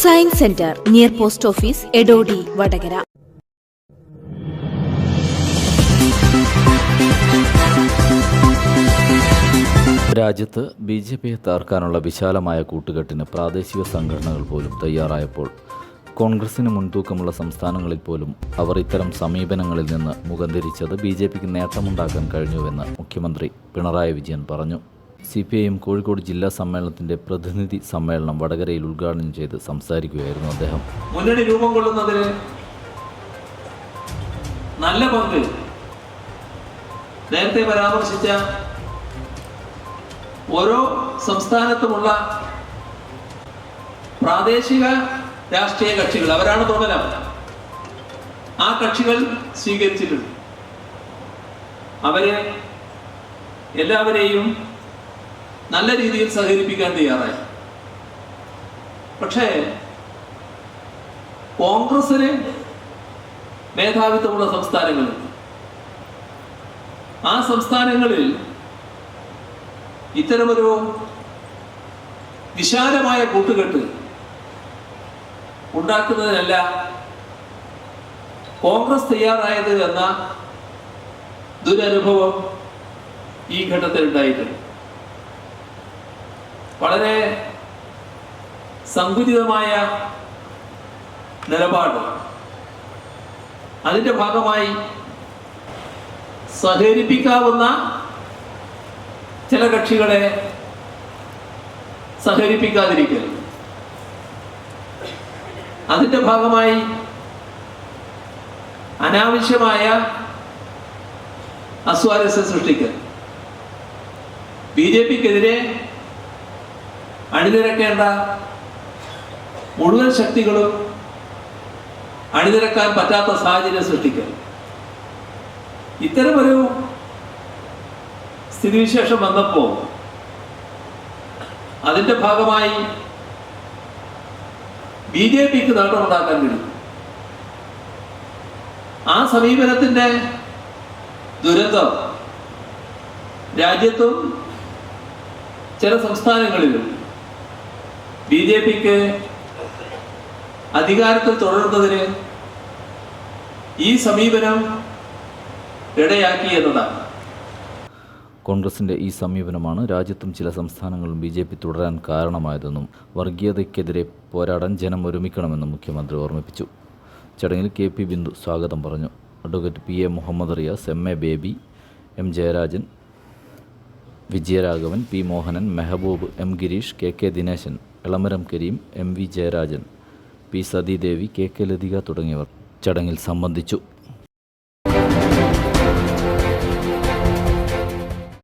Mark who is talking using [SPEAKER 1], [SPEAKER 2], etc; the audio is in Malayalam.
[SPEAKER 1] Science centre near post office Edodi Vadakara
[SPEAKER 2] രാജ്യത്ത് ബി ജെ പിയെ തകർക്കാനുള്ള വിശാലമായ കൂട്ടുകെട്ടിന് പ്രാദേശിക സംഘടനകൾ പോലും തയ്യാറായപ്പോൾ കോൺഗ്രസിന് മുൻതൂക്കമുള്ള സംസ്ഥാനങ്ങളിൽ പോലും അവർ ഇത്തരം സമീപനങ്ങളിൽ നിന്ന് മുഖം തിരിച്ചത് ബി ജെ പിക്ക് നേട്ടമുണ്ടാക്കാൻ കഴിഞ്ഞുവെന്ന് മുഖ്യമന്ത്രി പിണറായി വിജയൻ പറഞ്ഞു. C P I M Kozhikode ജില്ലാ സമ്മേളനത്തിന്റെ പ്രതിനിധി സമ്മേളനം വടകരയിൽ ഉദ്ഘാടനം ചെയ്ത് സംസാരിക്കുകയായിരുന്നു അദ്ദേഹം.
[SPEAKER 3] മുന്നണി രൂപം കൊള്ളുന്നതിന് നല്ല പങ്ക്. നേരത്തെ പരാമർശിച്ച ഓരോ സംസ്ഥാനത്തുമുള്ള പ്രാദേശിക രാഷ്ട്രീയ കക്ഷികൾ അവരാണ് തോന്നല. ആ കക്ഷികൾ സ്വീകരിച്ചിട്ടുണ്ട്. അവരെ എല്ലാവരെയും നല്ല രീതിയിൽ സഹകരിപ്പിക്കാൻ തയ്യാറായി. പക്ഷേ കോൺഗ്രസിന് മേധാവിത്വമുള്ള സംസ്ഥാനങ്ങളുണ്ട് ആ സംസ്ഥാനങ്ങളിൽ ഇത്തരമൊരു വിശാലമായ കൂട്ടുകെട്ട് ഉണ്ടാക്കുന്നതിനല്ല കോൺഗ്രസ് തയ്യാറായത് എന്ന ദുരനുഭവം ഈ ഘട്ടത്തിൽ ഉണ്ടായിട്ടുണ്ട് വളരെ സങ്കുചിതമായ നിലപാട്. അതിന്റെ ഭാഗമായി സഹകരിപ്പിക്കാവുന്ന ചില കക്ഷികളെ സഹകരിപ്പിക്കാതിരിക്കൽ. അതിന്റെ ഭാഗമായി അനാവശ്യമായ അസ്വാരസ്യം സൃഷ്ടിക്കൽ. ബി ജെ പിക്കെതിരെ അണിനിരക്കേണ്ട മുഴുവൻ ശക്തികളും അണിനിരക്കാൻ പറ്റാത്ത സാഹചര്യം സൃഷ്ടിക്കൽ ഇത്തരമൊരു സ്ഥിതിവിശേഷം വന്നപ്പോൾ അതിന്റെ ഭാഗമായി ബി ജെ പിക്ക് നേട്ടമുണ്ടാക്കാൻ കഴിയും ആ സമീപനത്തിന്റെ ദുരന്തം രാജ്യത്തും ചില സംസ്ഥാനങ്ങളിലും ബി ജെ പിക്ക് അധികാരത്തിൽ തുടരുന്നതിന് ഈ സമീപനം ഇടയാക്കി എന്നതാണ്.
[SPEAKER 2] കോൺഗ്രസിന്റെ ഈ സമീപനമാണ് രാജ്യത്തും ചില സംസ്ഥാനങ്ങളും ബി ജെ പി തുടരാൻ കാരണമായതെന്നും വർഗീയതയ്ക്കെതിരെ പോരാടാൻ ജനം ഒരുമിക്കണമെന്നും മുഖ്യമന്ത്രി ഓർമ്മിപ്പിച്ചു. ചടങ്ങിൽ കെ പി ബിന്ദു സ്വാഗതം പറഞ്ഞു. Advocate P A Muhammad Riyas M A Baby M Jayarajan Vijayaraghavan P Mohanan Mehboob M Gireesh K K Dineshan Elamaram Kareem M V Jayarajan P Sathidevi K K Lathika തുടങ്ങിയവർ ചടങ്ങിൽ സംബന്ധിച്ചു.